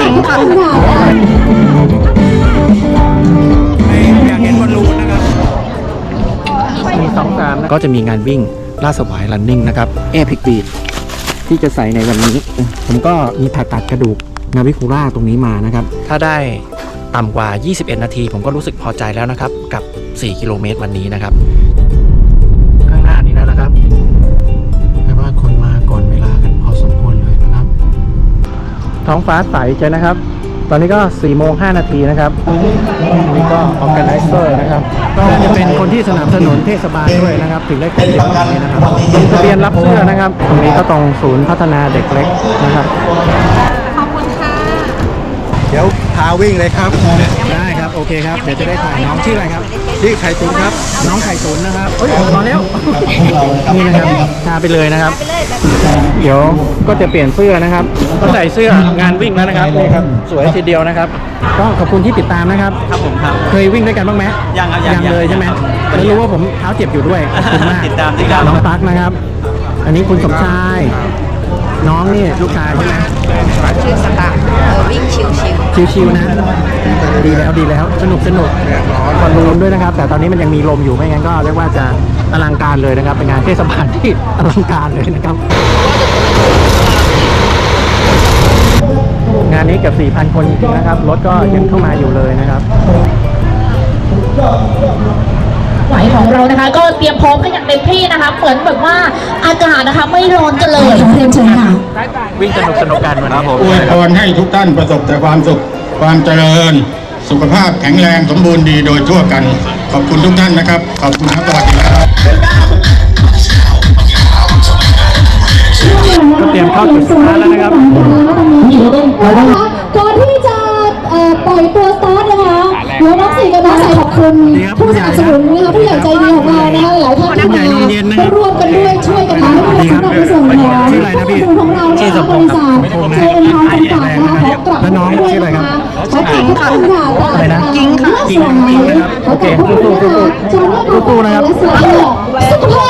ทิ้งค่ะอยากเห็นบอลลูนนะครับมีสองสามก็จะมีงานวิ่งล่าสวายรันนิ่งนะครับเอพิกบีดที่จะใส่ในวันนี้ ผมก็มีผ่าตัดกระดูกนาวิคูล่าตรงนี้มานะครับ ถ้าได้ต่ำกว่า 21 นาที ผมก็รู้สึกพอใจแล้วนะครับ กับ 4 กิโลเมตรวันนี้นะครับ ท้องฟ้าใสใช่นะครับ ตอนนี้ก็4โมง5นาทีนะครับนี่ก็ออแกไนเซอร์นะครับก็จะเป็นคนที่สนับสนุนเทศบาลด้วยนะครับ ถึงได้ขึ้นอย่างนี้นะครับทะเบียนรับเสื้อนะครับ ตรงนี้ก็ตรงศูนย์พัฒนาเด็กเล็กนะครับขอบคุณค่ะเดี๋ยวพาวิ่งเลยครับได้ครับโอเคครับเดี๋ยวจะได้ถ่ายน้องชื่ออะไรครับ ที่ไข่ตุ๋นครับ น้องไข่ตุ๋นนะครับเอ้ยมาแล้วนี่นะครับพาไปเลยนะครับ เดี๋ยวก็จะเปลี่ยนเสื้อนะครับก็ใส่เสื้องานวิ่งแล้วนะครับนี่ครับ สวยทีเดียวนะครับ ก็ขอบคุณที่ติดตามนะครับครับผมครับเคยวิ่งด้วยกันบ้างไหมยังครับยังยังเลยใช่ไหมยังครับแล้วรู้ว่าผมเท้าเจ็บอยู่ด้วยขอบคุณมากติดตามติดตามน้องตั๊กนะครับ อันนี้คุณสมชาย น้องนี่ลูกชายใช่ไหมชื่อสตางค์เออวิ่งชิวชิวๆนะ ดีแล้วดีแล้วสนุกสนุกบอลลูนด้วยนะครับ แต่ตอนนี้มันยังมีลมอยู่ไม่งั้นก็เรียกว่าจะอลังการเลยนะครับ เป็นงานเทศบาลที่อลังการเลยนะครับ งานนี้เกือบ4,000 คนจริงๆนะครับ รถก็ยังเข้ามาอยู่เลยนะครับ ไหวของเรานะคะ ก็เตรียมพร้อมกันอย่างเต็มที่นะคะเหมือนแบบว่าอากาศนะคะไม่ร้อนกันเลยเรียนเชิญค่ะ วิ่งสนุกสนุกกันวันนี้อวยพรให้ทุกท่านประสบแต่ความสุขความเจริญ สุขภาพแข็งแรงสมบูรณ์ดีโดยทั่วกัน ขอบคุณทุกท่านนะครับ ขอบคุณครับสวัสดีครับก็เตรียมเข้าจุดสตาร์ทแล้วนะครับก่อนที่จะเอ่อปล่อยตัวสตาร์ทนะคะเดี๋ยวน้องสี่กับน้องใส่ขอบคุณดีครับผู้สนับสนุน พี่ผู้สนับสนุนของเราชื่อนะสคะมพบงษ์ริครับษัทเจเอ็นทาวน์จำกัดนะคะขอกลับแล้วน้องชื่ออะไรครับขอบคุณค่ะอะไรนะกิ้งค่ะกิ้งกิ้งนะครับโอเคสู้ๆสู้ๆสู้ๆนะครับสุขภาพ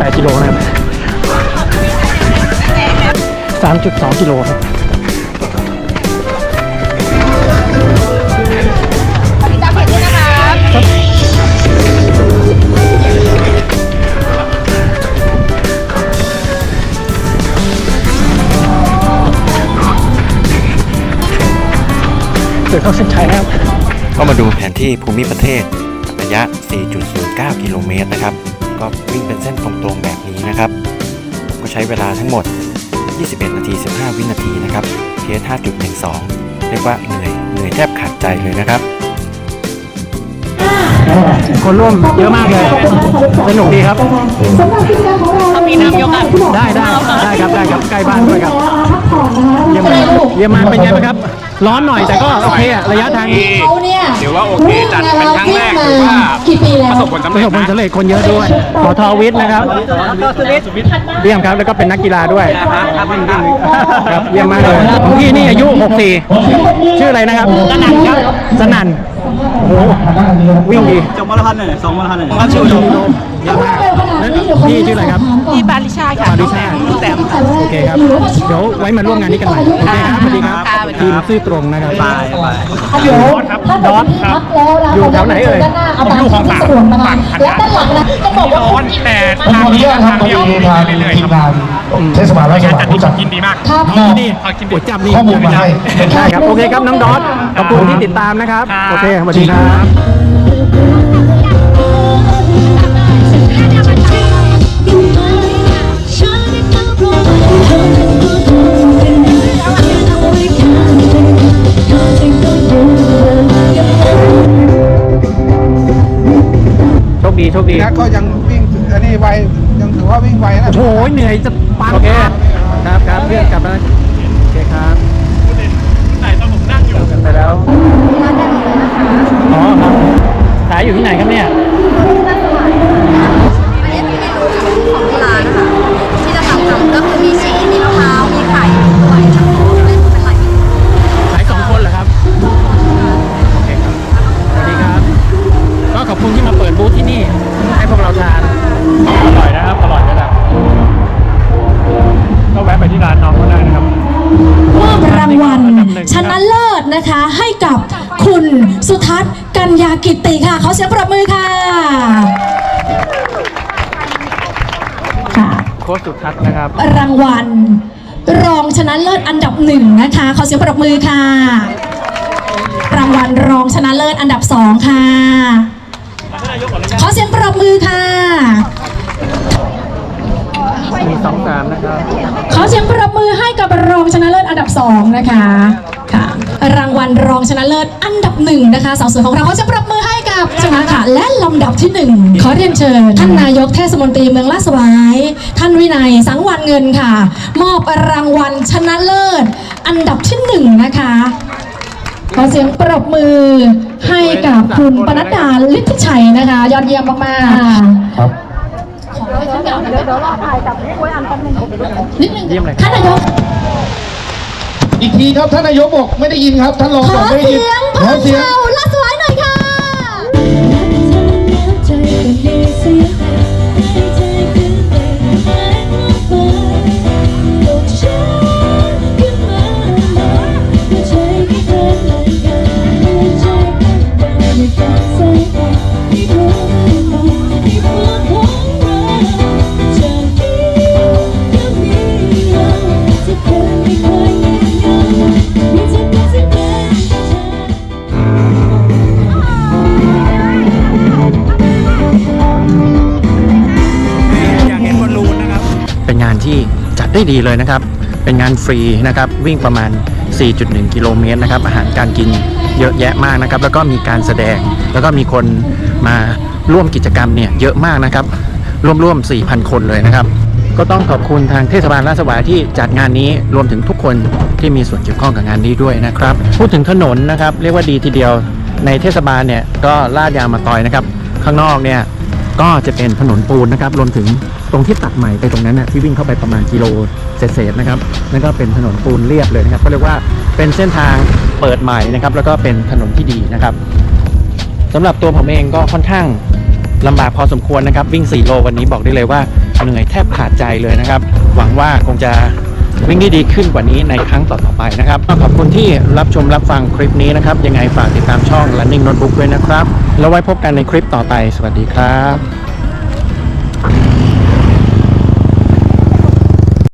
8กิโลนะครับ3.2กิโลครับๆจำเห็นด้วยนะคะเกิดเข้าเส้นชัยนะครับ ก็มาดูแผนที่ภูมิประเทศ ระยะ 4.09 กิโลเมตรนะครับ ก็วิ่งเป็นเส้นตรงๆแบบนี้นะครับ ก็ใช้เวลาทั้งหมด 21 นาที 15 วินาทีนะครับเพส5.12 เรียกว่าเหนื่อยเหนื่อยแทบขาดใจเลยนะครับ คนร่วมเยอะมากเลย สนุกดีครับสำหรับกิจกรรมของเรามีน้ำยกอะได้ได้ได้ครับได้ครับใกล้บ้านด้วยครับพักผ่อนนะคะเยี่ยมมากเยี่ยมมากเป็นไงบ้างครับ ร้อนหน่อยแต่ก็โอเคอะระยะทางเขาเนี่ยถือว่าโอเคจัดเป็นครั้งแรกถือว่ากี่ปีแล้วประสบผลสำประเร็สจบผลนะ สำเร็จคนเยอะด้วยขอทอวิทย์นะครับเยี่ยมครับแล้วก็เป็นนักกีฬาด้วยครับเยี่ยมมากเลยของพี่นี่อายุ64ชื่ออะไรนะครับสนันครับสนันโอ้โหวิ่งดีจบมาราธอนหนึ่งสองมาราธอนหนึ่งครับชื่อ เยอะมากแล้วพี่ชื่ออะไรครับที่บาริชาค่ะมาดิชาแต้มโอเคครับ เดี๋ยวไว้มาร่วมงานนี้กันใหม่ โอเคครับสวัสดีครับทีมซื่อตรงนะครับบายบายเดี๋ยวถ้าเกิดที่พักแล้วนะอยู่แถวไหนเอ่ยด้านหน้าอาตามที่สะดวนะคะและด้านหลังนะจะบอกว่าร้อนแต่ผมขออนุญาตครับพอดีทางทีมงานเทศบาลราชบัณฑิที่จัดกินดีมากครับนี่นี่ก๋วยจับนี่ข้อมูลมาให้ใช่ครับ โอเคครับน้องดอสขอบคุณที่ติดตามนะครับ โอเคสวัสดีครับ คดีโชคดีนะก็ยังวิ่งอันนี้ไวยังถือว่าวิ่งไวนะโอ้โหเหนื่อยจะปังโอเคครับครับเพื่อนกลับมาโอเคครับไหนตอนผมนั่งอยู่กันไปแล้วอ๋อครับขายอยู่ที่ไหนครับเนี่ย นะคะให้กับคุณสุทัศน์กัญญากิติค่ะเขาเสียงปรบมือค่ะค่ะโค้ชสุทัศน์นะครับ รางวัล รองชนะเลิศอันดับหนึ่งนะคะขอเสียงปรบมือค่ะ รางวัลรองชนะเลิศอันดับสองค่ะขอเสียงปรบมือค่ะมีสองสามนะครับขอเสียงปรบมือให้ นดับหนึ่งนะคะสาวสวยของเราขอเสียงปรบมือให้กับชนะค่ะ และลำดับที่หนึ่งขอเรียนเชิญ ท่านนายกเทศมนตรีเมืองลาดสวาย ท่านวินัยสังวานเงินค่ะ มอบรางวัลชนะเลิศ อันดับที่หนึ่งนะคะขอเสียงปรบมือให้กับคุณปนัดดาลิทธิชัยนะคะ ยอดเยี่ยมมากๆครับนิดนึงเยี่ยมเลยท่านนายก อีกทีครับท่านนายกบอกไม่ได้ยินครับ ท่านรองขบออกไม่ได้เสียินยงขพอลังเสียง ชาวลาดสวา ได้ดีเลยนะครับ เป็นงานฟรีนะครับ วิ่งประมาณ 4.1 กิโลเมตรนะครับ อาหารการกินเยอะแยะมากนะครับ แล้วก็มีการแสดง แล้วก็มีคนมาร่วมกิจกรรมเนี่ยเยอะมากนะครับ ร่วมๆ 4,000 คนเลยนะครับ ก็ต้องขอบคุณทางเทศบาลราชสวายที่จัดงานนี้ รวมถึงทุกคนที่มีส่วนเกี่ยวข้องกับงานนี้ด้วยนะครับ พูดถึงถนนนะครับ เรียกว่าดีทีเดียว ในเทศบาลเนี่ยก็ลาดยางมาต่อยนะครับ ข้างนอกเนี่ย ก็จะเป็นถนนปูนนะครับรวมถึงตรงที่ตัดใหม่ไปตรงนั้นนะที่วิ่งเข้าไปประมาณกิโลเศษๆนะครับนั่นก็เป็นถนนปูนเรียบเลยนะครับก็เรียกว่าเป็นเส้นทางเปิดใหม่นะครับ แล้วก็เป็นถนนที่ดีนะครับสำหรับตัวผมเองก็ค่อนข้างลำบากพอสมควรนะครับ วิ่ง 4 โลวันนี้บอกได้เลยว่าเหนื่อยแทบขาดใจเลยนะครับ หวังว่าคงจะวิ่งได้ดีขึ้นกว่านี้ในครั้งต่อๆไปนะครับขอบคุณที่รับชมรับฟังคลิปนี้นะครับ ยังไงฝากติดตามช่อง Running Notebook ด้วยนะครับ แล้วไว้พบกันในคลิปต่อไป สวัสดีครับ